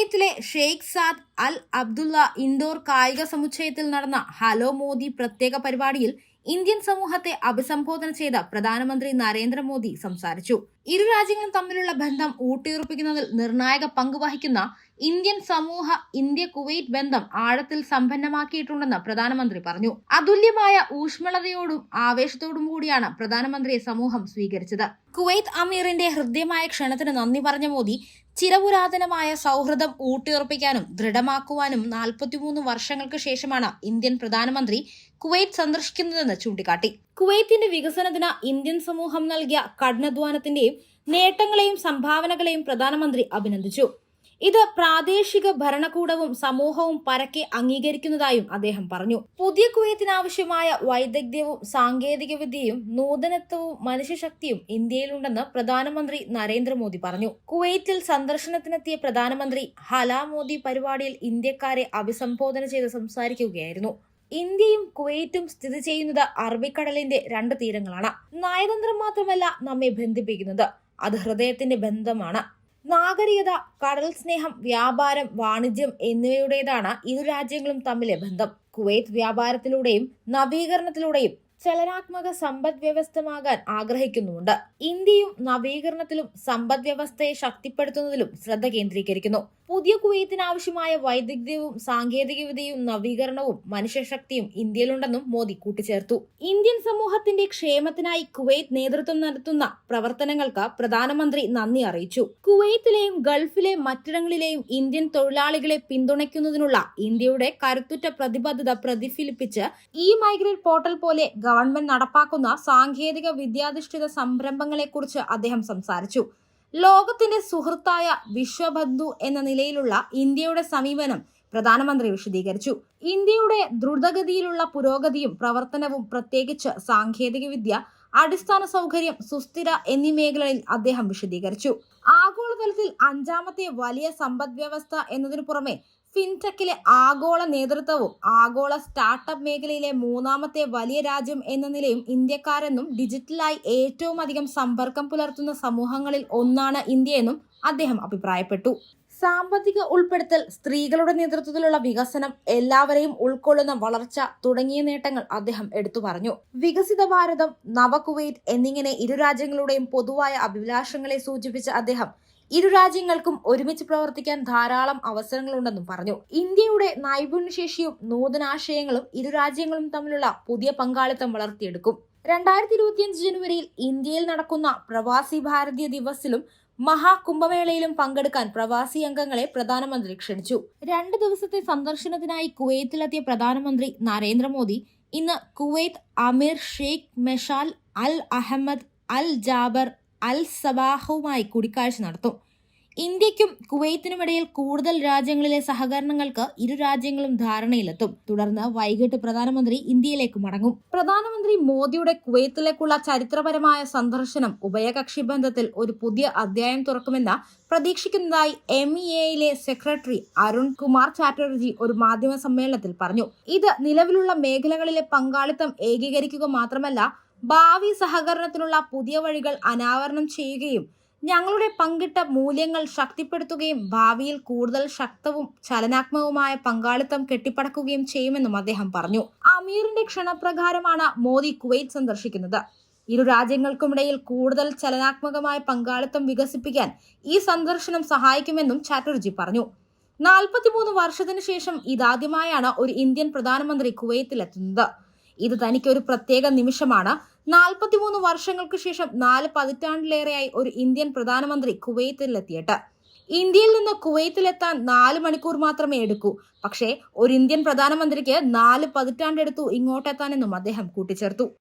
കുവൈത്തിലെ Sheikh Saad Al Abdullah indoor കായിക സമുച്ചയത്തിൽ നടന്ന ഹലോ മോദി പ്രത്യേക പരിപാടിയിൽ ഇന്ത്യൻ സമൂഹത്തെ അഭിസംബോധന ചെയ്ത പ്രധാനമന്ത്രി നരേന്ദ്രമോദി സംസാരിച്ചു. ഇരു രാജ്യങ്ങളും തമ്മിലുള്ള ബന്ധം ഊട്ടിയുറപ്പിക്കുന്നതിൽ നിർണായക പങ്ക് വഹിക്കുന്ന ഇന്ത്യൻ സമൂഹ ഇന്ത്യ കുവൈറ്റ് ബന്ധം ആഴത്തിൽ സമ്പന്നമാക്കിയിട്ടുണ്ടെന്ന് പ്രധാനമന്ത്രി പറഞ്ഞു. അതുല്യമായ ഊഷ്മളതയോടും ആവേശത്തോടും കൂടിയാണ് പ്രധാനമന്ത്രിയെ സമൂഹം സ്വീകരിച്ചത്. കുവൈത്ത് അമീറിന്റെ ഹൃദ്യമായ ക്ഷണത്തിന് നന്ദി പറഞ്ഞ മോദി ചിരപുരാതനമായ സൗഹൃദം ഊട്ടിയുറപ്പിക്കാനും ദൃഢമാക്കുവാനും നാൽപ്പത്തിമൂന്ന് വർഷങ്ങൾക്ക് ശേഷമാണ് ഇന്ത്യൻ പ്രധാനമന്ത്രി കുവൈറ്റ് സന്ദർശിക്കുന്നതെന്ന് ചൂണ്ടിക്കാട്ടി. കുവൈത്തിന്റെ വികസനത്തിന് ഇന്ത്യൻ സമൂഹം നൽകിയ കഠിനാധ്വാനത്തിന്റെയും നേട്ടങ്ങളെയും സംഭാവനകളെയും പ്രധാനമന്ത്രി അഭിനന്ദിച്ചു. ഇത് പ്രാദേശിക ഭരണകൂടവും സമൂഹവും പരക്കെ അംഗീകരിക്കുന്നതായും അദ്ദേഹം പറഞ്ഞു. പുതിയ കുവൈത്തിനാവശ്യമായ വൈദഗ്ധ്യവും സാങ്കേതിക വിദ്യയും നൂതനത്വവും മനുഷ്യശക്തിയും ഇന്ത്യയിലുണ്ടെന്ന് പ്രധാനമന്ത്രി നരേന്ദ്രമോദി പറഞ്ഞു. കുവൈത്തിൽ സന്ദർശനത്തിനെത്തിയ പ്രധാനമന്ത്രി ഹലാ മോദി പരിപാടിയിൽ ഇന്ത്യക്കാരെ അഭിസംബോധന ചെയ്ത് സംസാരിക്കുകയായിരുന്നു. ഇന്ത്യയും കുവൈറ്റും സ്ഥിതി ചെയ്യുന്നത് അറബിക്കടലിന്റെ രണ്ട് തീരങ്ങളാണ്. നയതന്ത്രം മാത്രമല്ല നമ്മെ ബന്ധിപ്പിക്കുന്നത്. അത് ഹൃദയത്തിന്റെ ബന്ധമാണ്. നാഗരികത കടൽ സ്നേഹം വ്യാപാരം വാണിജ്യം എന്നിവയുടേതാണ് ഇരു രാജ്യങ്ങളും തമ്മിലെ ബന്ധം. കുവൈത്ത് വ്യാപാരത്തിലൂടെയും നവീകരണത്തിലൂടെയും ചലനാത്മക സമ്പദ് വ്യവസ്ഥമാകാൻ ആഗ്രഹിക്കുന്നുമുണ്ട്. ഇന്ത്യയും നവീകരണത്തിലും സമ്പദ് വ്യവസ്ഥയെ ശക്തിപ്പെടുത്തുന്നതിലും ശ്രദ്ധ കേന്ദ്രീകരിക്കുന്നു. പുതിയ കുവൈത്തിന് ആവശ്യമായ വൈദഗ്ധ്യവും സാങ്കേതികവിദ്യയും നവീകരണവും മനുഷ്യശക്തിയും ഇന്ത്യയിലുണ്ടെന്നും മോദി കൂട്ടിച്ചേർത്തു. ഇന്ത്യൻ സമൂഹത്തിന്റെ ക്ഷേമത്തിനായി കുവൈത്ത് നേതൃത്വം നടത്തുന്ന പ്രവർത്തനങ്ങൾക്ക് പ്രധാനമന്ത്രി നന്ദി അറിയിച്ചു. കുവൈത്തിലെയും ഗൾഫിലെ മറ്റിടങ്ങളിലെയും ഇന്ത്യൻ തൊഴിലാളികളെ പിന്തുണയ്ക്കുന്നതിനുള്ള ഇന്ത്യയുടെ കരുത്തുറ്റ പ്രതിബദ്ധത പ്രതിഫലിപ്പിച്ച് ഇ മൈഗ്രേറ്റ് പോർട്ടൽ പോലെ ഗവൺമെന്റ് നടപ്പാക്കുന്ന സാങ്കേതിക വിദ്യാധിഷ്ഠിത സംരംഭങ്ങളെക്കുറിച്ച് അദ്ദേഹം സംസാരിച്ചു. ലോകത്തിന്റെ സുഹൃത്തായ വിശ്വബന്ധു എന്ന നിലയിലുള്ള ഇന്ത്യയുടെ സമീപനം പ്രധാനമന്ത്രി വിശദീകരിച്ചു. ഇന്ത്യയുടെ ദ്രുതഗതിയിലുള്ള പുരോഗതിയും പ്രവർത്തനവും പ്രത്യേകിച്ച് സാങ്കേതികവിദ്യ അടിസ്ഥാന സൗകര്യം സുസ്ഥിര എന്നീ മേഖലകളിൽ അദ്ദേഹം വിശദീകരിച്ചു. ആഗോളതലത്തിൽ അഞ്ചാമത്തെ വലിയ സമ്പദ് വ്യവസ്ഥ എന്നതിനു പുറമെ ഫിൻടെക്കിലെ ആഗോള നേതൃത്വവും ആഗോള സ്റ്റാർട്ടപ്പ് മേഖലയിലെ മൂന്നാമത്തെ വലിയ രാജ്യം എന്ന നിലയും ഇന്ത്യക്കാരെന്നും ഡിജിറ്റലായി ഏറ്റവും അധികം സമ്പർക്കം പുലർത്തുന്ന സമൂഹങ്ങളിൽ ഒന്നാണ് ഇന്ത്യയെന്നും അദ്ദേഹം അഭിപ്രായപ്പെട്ടു. സാമ്പത്തിക ഉൾപ്പെടുത്തൽ സ്ത്രീകളുടെ നേതൃത്വത്തിലുള്ള വികസനം എല്ലാവരെയും ഉൾക്കൊള്ളുന്ന വളർച്ച തുടങ്ങിയ നേട്ടങ്ങൾ അദ്ദേഹം എടുത്തു പറഞ്ഞു. വികസിത ഭാരതം നവകുവൈറ്റ് എന്നിങ്ങനെ ഇരു രാജ്യങ്ങളുടെയും പൊതുവായ അഭിലാഷങ്ങളെ സൂചിപ്പിച്ച അദ്ദേഹം ഇരു രാജ്യങ്ങൾക്കും ഒരുമിച്ച് പ്രവർത്തിക്കാൻ ധാരാളം അവസരങ്ങളുണ്ടെന്നും പറഞ്ഞു. ഇന്ത്യയുടെ നൈപുണ്യശേഷിയും നൂതനാശയങ്ങളും ഇരു രാജ്യങ്ങളും തമ്മിലുള്ള പുതിയ പങ്കാളിത്തം വളർത്തിയെടുക്കും. രണ്ടായിരത്തി ഇരുപത്തിയഞ്ച് ജനുവരിയിൽ ഇന്ത്യയിൽ നടക്കുന്ന പ്രവാസി ഭാരതീയ ദിവസിലും മഹാകുംഭമേളയിലും പങ്കെടുക്കാൻ പ്രവാസി അംഗങ്ങളെ പ്രധാനമന്ത്രി ക്ഷണിച്ചു. രണ്ട് ദിവസത്തെ സന്ദർശനത്തിനായി കുവൈത്തിലെത്തിയ പ്രധാനമന്ത്രി നരേന്ദ്രമോദി ഇന്ന് കുവൈത്ത് അമീർ Sheikh Meshal Al Ahmad Al Jaber Al സബാഹുമായി കൂടിക്കാഴ്ച നടത്തും. ഇന്ത്യക്കും കുവൈത്തിനുമിടയിൽ കൂടുതൽ രാജ്യങ്ങളിലെ സഹകരണങ്ങൾക്ക് ഇരു രാജ്യങ്ങളും ധാരണയിലെത്തും. തുടർന്ന് വൈകിട്ട് പ്രധാനമന്ത്രി ഇന്ത്യയിലേക്ക് മടങ്ങും. പ്രധാനമന്ത്രി മോദിയുടെ കുവൈത്തിലേക്കുള്ള ചരിത്രപരമായ സന്ദർശനം ഉഭയകക്ഷി ബന്ധത്തിൽ ഒരു പുതിയ അധ്യായം തുറക്കുമെന്ന് പ്രതീക്ഷിക്കുന്നതായി എം ഇ എയിലെ സെക്രട്ടറി അരുൺ കുമാർ ചാറ്റർജി ഒരു മാധ്യമ സമ്മേളനത്തിൽ പറഞ്ഞു. ഇത് നിലവിലുള്ള മേഖലകളിലെ പങ്കാളിത്തം ഏകീകരിക്കുക മാത്രമല്ല ഭാവി സഹകരണത്തിനുള്ള പുതിയ വഴികൾ അനാവരണം ചെയ്യുകയും ഞങ്ങളുടെ പങ്കിട്ട മൂല്യങ്ങൾ ശക്തിപ്പെടുത്തുകയും ഭാവിയിൽ കൂടുതൽ ശക്തവും ചലനാത്മകവുമായ പങ്കാളിത്തം കെട്ടിപ്പടക്കുകയും ചെയ്യുമെന്നും അദ്ദേഹം പറഞ്ഞു. അമീറിന്റെ ക്ഷണപ്രകാരമാണ് മോദി കുവൈറ്റ് സന്ദർശിക്കുന്നത്. ഇരു രാജ്യങ്ങൾക്കുമിടയിൽ കൂടുതൽ ചലനാത്മകമായ പങ്കാളിത്തം വികസിപ്പിക്കാൻ ഈ സന്ദർശനം സഹായിക്കുമെന്നും ചാറ്റർജി പറഞ്ഞു. നാൽപ്പത്തിമൂന്ന് വർഷത്തിനു ശേഷം ഇതാദ്യമായാണ് ഒരു ഇന്ത്യൻ പ്രധാനമന്ത്രി കുവൈത്തിലെത്തുന്നത് ഇത് തനിക്കൊരു പ്രത്യേക നിമിഷമാണ്. നാൽപ്പത്തിമൂന്ന് വർഷങ്ങൾക്ക് ശേഷം നാല് പതിറ്റാണ്ടിലേറെയായി ഒരു ഇന്ത്യൻ പ്രധാനമന്ത്രി കുവൈത്തിലെത്തിയിട്ട്. ഇന്ത്യയിൽ നിന്ന് കുവൈത്തിലെത്താൻ നാല് മണിക്കൂർ മാത്രമേ എടുക്കൂ. പക്ഷേ ഒരു ഇന്ത്യൻ പ്രധാനമന്ത്രിക്ക് നാല് പതിറ്റാണ്ടെടുത്തു ഇങ്ങോട്ടെത്താനെന്നും അദ്ദേഹം കൂട്ടിച്ചേർത്തു.